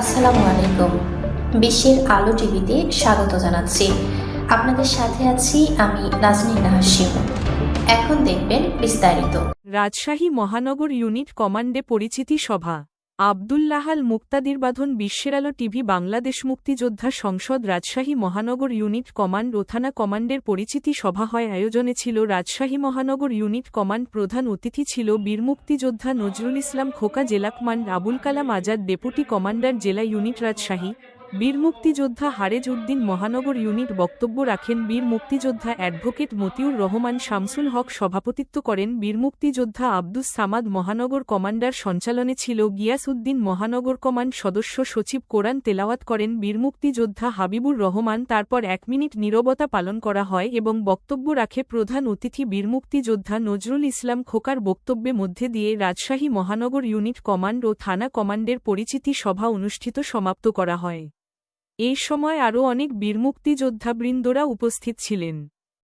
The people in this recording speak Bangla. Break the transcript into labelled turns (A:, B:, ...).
A: আসসালামু আলাইকুম। বিশ্বের আলো টিভিতে স্বাগত জানাচ্ছি। আপনাদের সাথে আছি আমি নাজনীন নাহাসিম এখন দেখবেন বিস্তারিত।
B: রাজশাহী মহানগর ইউনিট কমান্ডে পরিচিতি সভা। আবদুল্লাহাল মুক্তাদির বাঁধন বিশ্বের আলো টিভি বাংলাদেশ মুক্তিযোদ্ধা সংসদ রাজশাহী মহানগর ইউনিট কমান্ড ও থানা কমান্ডের পরিচিতি সভা হয় আয়োজনে ছিল রাজশাহী মহানগর ইউনিট কমান্ড প্রধান অতিথি ছিল বীর মুক্তিযোদ্ধা নজরুল ইসলাম খোকা জেলা command Abul Kalam Azad deputy commander জেলা ইউনিট রাজশাহী বীর মুক্তিযোদ্ধা হারেজ উদ্দিন মহানগর ইউনিট বক্তব্য রাখেন বীর মুক্তিযোদ্ধা অ্যাডভোকেট মতিউর রহমান শামসুল হক সভাপতিত্ব করেন বীর মুক্তিযোদ্ধা আব্দুস সামাদ মহানগর কমান্ডার সঞ্চালনে ছিল গিয়াস উদ্দিন মহানগর কমান্ড সদস্য সচিব কোরআন তেলাওয়াত করেন বীর মুক্তিযোদ্ধা হাবিবুর রহমান তারপর এক মিনিট নীরবতা পালন করা হয় এবং বক্তব্য রাখে প্রধান অতিথি বীর মুক্তিযোদ্ধা নজরুল ইসলাম খোকার বক্তব্যে মধ্যে দিয়ে রাজশাহী মহানগর ইউনিট কমান্ড ও থানা কমান্ডের পরিচিতি সভা অনুষ্ঠিত সমাপ্ত করা হয়। এই সময় আরও অনেক বীরমুক্তিযোদ্ধাবৃন্দরা উপস্থিত ছিলেন।